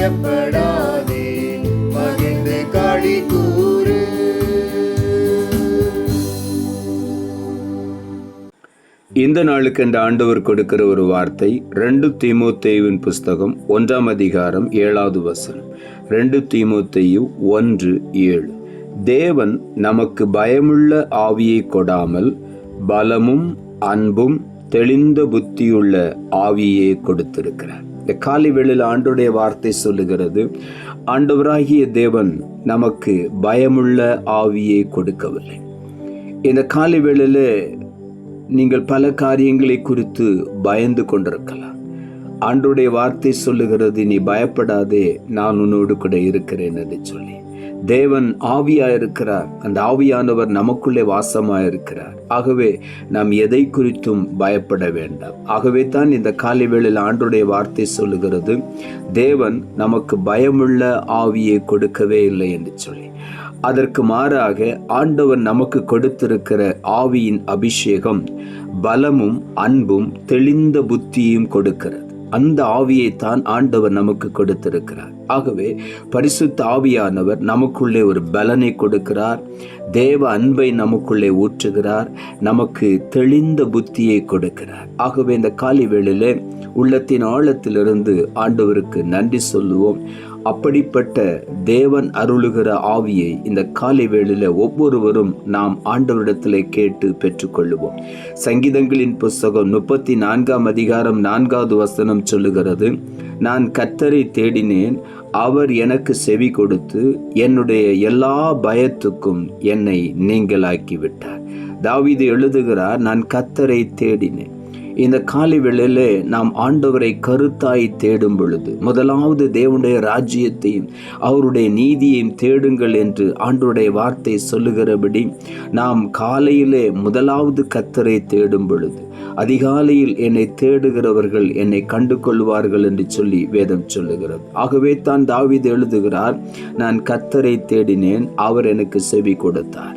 பயப்படாதே மகிழ்ந்து களி கூறு. இந்த நாளுக்கு இந்த ஆண்டவர் கொடுக்கிற ஒரு வார்த்தை ரெண்டு தீமோத்தேயுவின் புஸ்தகம் ஒன்றாம் அதிகாரம் ஏழாவது வசனம். ரெண்டு தீமோத்தேயு ஒன்று ஏழு. தேவன் நமக்கு பயமுள்ள ஆவியை கொடாமல் பலமும் அன்பும் தெளிந்த புத்தியுள்ள ஆவியே கொடுத்திருக்கிறார். இந்த காலை வேளையில் ஆண்டுடைய வார்த்தை சொல்லுகிறது ஆண்டவராகிய தேவன் நமக்கு பயமுள்ள ஆவியை கொடுக்கவில்லை. இந்த காலை வேளையில் நீங்கள் பல காரியங்களை குறித்து பயந்து கொண்டிருக்கலாம். ஆண்டுடைய வார்த்தை சொல்லுகிறது நீ பயப்படாதே நான் உன்னோடு கூட இருக்கிறேன் என்று சொல்லி. தேவன் ஆவியா இருக்கிறார் அந்த ஆவியானவர் நமக்குள்ளே வாசமா இருக்கிறார் ஆகவே நாம் எதை குறித்தும் பயப்பட வேண்டாம். ஆகவே தான் இந்த காலை வேளையில் ஆண்டுடைய வார்த்தை சொல்லுகிறது தேவன் நமக்கு பயமுள்ள ஆவியை கொடுக்கவே இல்லை என்று சொல்லி. அதற்கு மாறாக ஆண்டவர் நமக்கு கொடுத்திருக்கிற ஆவியின் அபிஷேகம் பலமும் அன்பும் தெளிந்த புத்தியும் கொடுக்கிறது. அந்த ஆவியைத்தான் ஆண்டவர் நமக்கு கொடுத்திருக்கிறார். ஆகவே பரிசுத்த ஆவியானவர் நமக்குள்ளே ஒரு பலனை கொடுக்கிறார். தேவ அன்பை நமக்குள்ளே ஊற்றுகிறார். நமக்கு தெளிந்த புத்தியை கொடுக்கிறார். ஆகவே இந்த காலை வேளையிலே உள்ளத்தின் ஆழத்திலிருந்து ஆண்டவருக்கு நன்றி சொல்லுவோம். அப்படிப்பட்ட தேவன் அருளுகிற ஆவியை இந்த காலை வேளையில ஒவ்வொருவரும் நாம் ஆண்டவரிடத்தில் கேட்டு பெற்றுக்கொள்ளுவோம். சங்கீதங்களின் புஸ்தகம் முப்பத்தி நான்காம் அதிகாரம் நான்காவது வசனம் சொல்லுகிறது நான் கத்தரை தேடினேன் அவர் எனக்கு செவி கொடுத்து என்னுடைய எல்லா பயத்துக்கும் என்னை நீங்களாக்கி விட்டார் தாவீது எழுதுகிறார் நான் கத்தரை தேடினேன். இந்த காலை வேளையிலே நாம் ஆண்டவரை கருத்தாய் தேடும் பொழுது முதலாவது தேவனுடைய ராஜ்யத்தையும் அவருடைய நீதியையும் தேடுங்கள் என்று ஆண்டவருடைய வார்த்தை சொல்லுகிறபடி நாம் காலையிலே முதலாவது கத்தரை தேடும் பொழுது அதிகாலையில் என்னை தேடுகிறவர்கள் என்னை கண்டு கொள்வார்கள் என்று சொல்லி வேதம் சொல்லுகிறது. ஆகவே தான் தாவீது எழுதுகிறார் நான் கத்தரை தேடினேன் அவர் எனக்கு செவி கொடுத்தார்.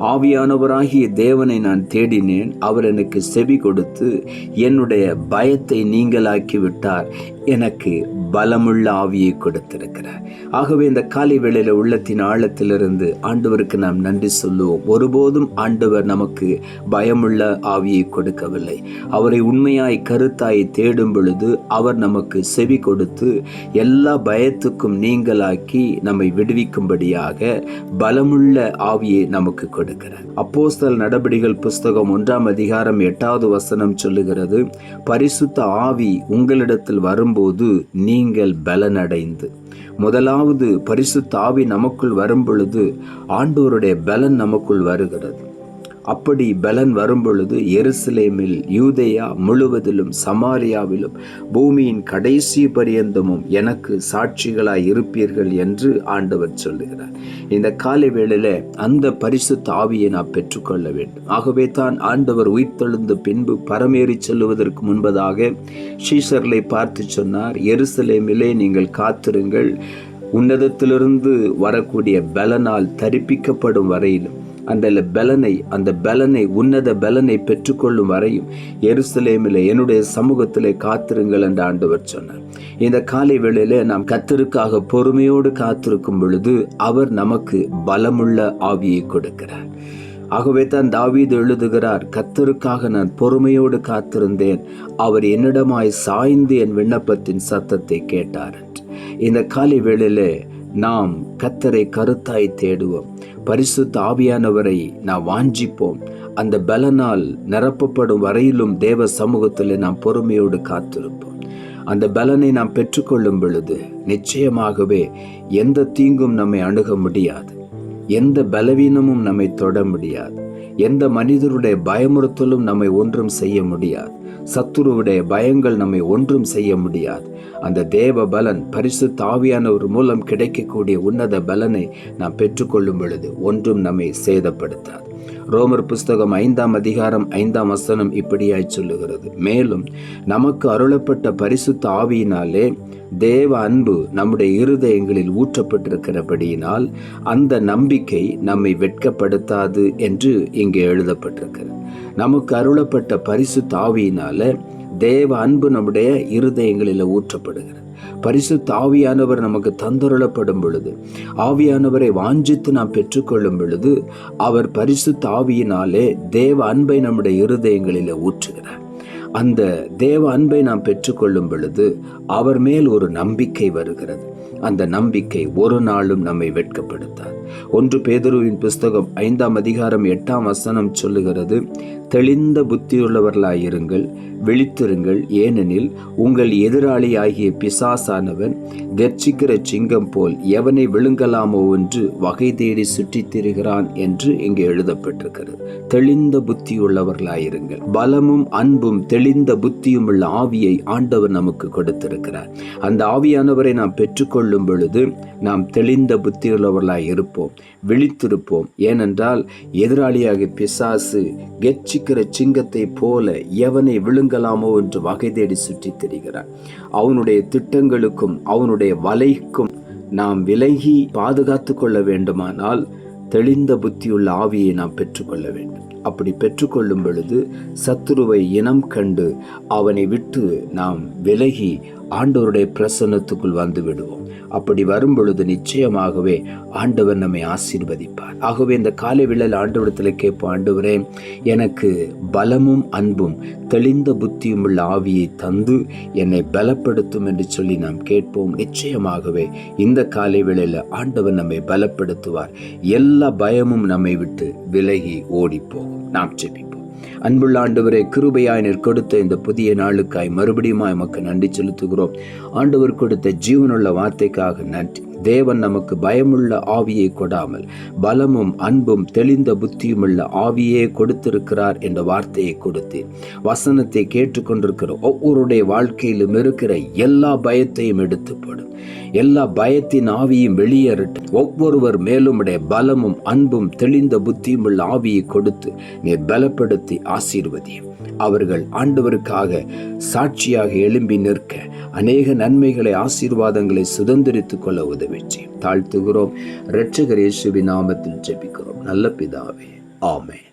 ஆவியானவராகிய தேவனை நான் தேடினேன். அவர் எனக்கு செவி கொடுத்து என்னுடைய பயத்தை நீங்களாக்கி விட்டார் எனக்கு பலமுள்ள ஆவியை கொடுத்திருக்கிறார். ஆகவே இந்த காலை வேளையில் உள்ளத்தின் ஆழத்திலிருந்து ஆண்டவருக்கு நாம் நன்றி சொல்லுவோம். ஒருபோதும் ஆண்டவர் நமக்கு பயமுள்ள ஆவியை கொடுக்கவில்லை. அவரை உண்மையாய் கருத்தாய் தேடும் பொழுது அவர் நமக்கு செவி கொடுத்து எல்லா பயத்துக்கும் நீங்களாக்கி நம்மை விடுவிக்கும்படியாக பலமுள்ள ஆவியை நமக்கு கொடுக்கிறார். அப்போஸ்தல் நடபடிகள் புஸ்தகம் ஒன்றாம் அதிகாரம் எட்டாவது வசனம் சொல்லுகிறது பரிசுத்த ஆவி உங்களிடத்தில் வரும்போது நீங்கள் பலனடைந்து. முதலாவது பரிசு தாவி நமக்குள் வரும் பொழுது ஆண்டோருடைய பலன் நமக்குள் வருகிறது. அப்படி பலன் வரும்பொழுது எருசலேமில் யூதேயா முழுவதிலும் சமாரியாவிலும் பூமியின் கடைசி பரியந்தமும் எனக்கு சாட்சிகளாய் இருப்பீர்கள் என்று ஆண்டவர் சொல்லுகிறார். இந்த காலை வேளையில் அந்த பரிசு தாவியை நான் பெற்றுக்கொள்ள வேண்டும். ஆகவே தான் ஆண்டவர் உயிர்த்தெழுந்த பின்பு பரமேறி செல்லுவதற்கு முன்பதாக ஷீசர்களை பார்த்து சொன்னார் எருசலேமிலே நீங்கள் காத்திருங்கள். உன்னதத்திலிருந்து வரக்கூடிய பலனால் தரிப்பிக்கப்படும் வரையிலும் அந்த பலனை அந்த பலனை உன்னத பலனை பெற்றுக்கொள்ளும் வரையும் எருசலேமில் என்னுடைய சமூகத்திலே காத்திருங்கள் என்று ஆண்டவர் சொன்னார். இந்த காலை வேளையில் நாம் கத்தருக்காக பொறுமையோடு காத்திருக்கும் பொழுது அவர் நமக்கு பலமுள்ள ஆவியை கொடுக்கிறார். ஆகவே தான் தாவீது எழுதுகிறார் கத்தருக்காக நான் பொறுமையோடு காத்திருந்தேன். அவர் என்னிடமாய் சாய்ந்து என் விண்ணப்பத்தின் சத்தத்தை கேட்டார் என்று. இந்த காலை வேளையிலே நாம் கத்தரை கருத்தாய் தேடுவோம். பரிசுத்த ஆவியானவரை நாம் வாஞ்சிப்போம். அந்த பலனால் நிரப்பப்படும் வரையிலும் தேவ சமூகத்தில் நாம் பொறுமையோடு காத்திருப்போம். அந்த பலனை நாம் பெற்றுக்கொள்ளும் பொழுது நிச்சயமாகவே எந்த தீங்கும் நம்மை அணுக முடியாது. எந்த பலவீனமும் நம்மை தொட முடியாது. எந்த மனிதருடைய பயமுறுத்தலும் நம்மை ஒன்றும் செய்ய முடியாது. சத்துருவுடைய பயங்கள் நம்மை ஒன்றும் செய்ய முடியாது. அந்த தேவ பலன் பரிசு தாவியானவர் மூலம் கிடைக்கக்கூடிய உன்னத பலனை நாம் பெற்றுக்கொள்ளும் பொழுது ஒன்றும் நம்மை சேதப்படுத்தாது. ரோமர் புஸ்தகம் ஐந்தாம் அதிகாரம் ஐந்தாம் வசனம் இப்படியாய் சொல்லுகிறது. மேலும் நமக்கு அருளப்பட்ட பரிசுத்த ஆவியினாலே தேவ அன்பு நம்முடைய இருதயங்களில் ஊற்றப்பட்டிருக்கிறபடியினால் அந்த நம்பிக்கை நம்மை வெட்கப்படுத்தாது என்று இங்கே எழுதப்பட்டிருக்கிறது. நமக்கு அருளப்பட்ட பரிசு தாவியினால தேவ அன்பு நம்முடைய இருதயங்களில் ஊற்றப்படுகிறது. பரிசு தாவியானவர் நமக்கு தந்தருளப்படும் பொழுது ஆவியானவரை வாஞ்சித்து நாம் பெற்றுக்கொள்ளும் பொழுது அவர் பரிசு தாவியினாலே தேவ அன்பை நம்முடைய இருதயங்களில் ஊற்றுகிறார். அந்த தேவ அன்பை நாம் பெற்றுக்கொள்ளும் பொழுது அவர் மேல் ஒரு நம்பிக்கை வருகிறது. அந்த நம்பிக்கை ஒரு நாளும் நம்மை வெட்கப்படுத்தாது. ஒன்று பேதுருவின் புஸ்தகம் ஐந்தாம் அதிகாரம் எட்டாம் வசனம் சொல்லுகிறது தெளிந்த புத்தியுள்ளவர்களாயிருங்கள் விழித்திருங்கள். ஏனெனில் உங்கள் எதிராளி ஆகிய பிசாசானவன் கர்ச்சிக்கிற சிங்கம் போல் எவனை விழுங்கலாமோ என்று வகை தேடி சுற்றித் திரிகிறான் என்று இங்கே எழுதப்பட்டிருக்கிறது. தெளிந்த புத்தியுள்ளவர்களாயிருங்கள். பலமும் அன்பும் தெளிந்த புத்தியும் உள்ள ஆவியை ஆண்டவர் நமக்கு கொடுத்திருக்கிறார். அந்த ஆவியானவரை நாம் கொள்ளும் பொழுது நாம் தெளிந்த புத்தியுள்ளவர்களாக இருப்போம் விழித்திருப்போம். ஏனென்றால் எதிராளியாக பிசாசு கெச்சிக்கிற சிங்கத்தை போல எவனை விழுங்கலாமோ என்று வகை தேடி சுற்றித் தெரிகிறார். அவனுடைய திட்டங்களுக்கும் அவனுடைய வலைக்கும் நாம் விலகி பாதுகாத்து கொள்ள வேண்டுமானால் தெளிந்த புத்தியுள்ள ஆவியை நாம் பெற்றுக்கொள்ள வேண்டும். அப்படி பெற்றுக்கொள்ளும் பொழுது சத்துருவை இனம் கண்டு அவனை விட்டு நாம் விலகி ஆண்டவருடைய பிரசன்னத்துக்குள் வந்து விடுவோம். அப்படி வரும் பொழுது நிச்சயமாகவே ஆண்டவர் நம்மை ஆசீர்வதிப்பார். ஆகவே இந்த காலை விழல் ஆண்டவரத்தில் கேட்போம் ஆண்டவரே எனக்கு பலமும் அன்பும் தெளிந்த புத்தியும் உள்ள ஆவியை தந்து என்னை பலப்படுத்தும் என்று சொல்லி நாம் கேட்போம். நிச்சயமாகவே இந்த காலை வேளையில் ஆண்டவர் நம்மை பலப்படுத்துவார். எல்லா பயமும் நம்மை விட்டு விலகி ஓடிப்போகும். நாம் செபிப்போம் அன்புள்ள ஆண்டவரை கிருபையாய் நீர் கொடுத்த இந்த புதிய நாளுக்காய் மறுபடியும் எமக்கு நன்றி செலுத்துகிறோம். ஆண்டவர் கொடுத்த ஜீவனுள்ள வார்த்தைக்காக நன்றி. தேவன் நமக்கு பயமுள்ள ஆவியை கொடாமல் பலமும் அன்பும் தெளிந்த புத்தியுமுள்ள ஆவியே கொடுத்திருக்கிறார் என்ற வார்த்தையை கொடுத்தேன் வசனத்தை கேட்டுக்கொண்டிருக்கிற ஒவ்வொருடைய வாழ்க்கையிலும் இருக்கிற எல்லா பயத்தையும் எடுத்து போடும் எல்லா பயத்தின் ஆவியும் வெளியேறட்டும். ஒவ்வொருவர் மேலும் உடைய பலமும் அன்பும் தெளிந்த புத்தியும் உள்ள ஆவியை கொடுத்து நீர் பலப்படுத்தி ஆசீர்வதியும். அவர்கள் ஆண்டவருக்காக சாட்சியாக எழும்பி நிற்க அநேக நன்மைகளை ஆசீர்வாதங்களை சுதந்திரித்துக் கொள்ள இருந்து நிச்சயம் தாழ்த்துகிறோம். இரட்சகர் இயேசுவின் நாமத்தில் ஜெபிக்கிறோம். நல்ல பிதாவே. ஆமே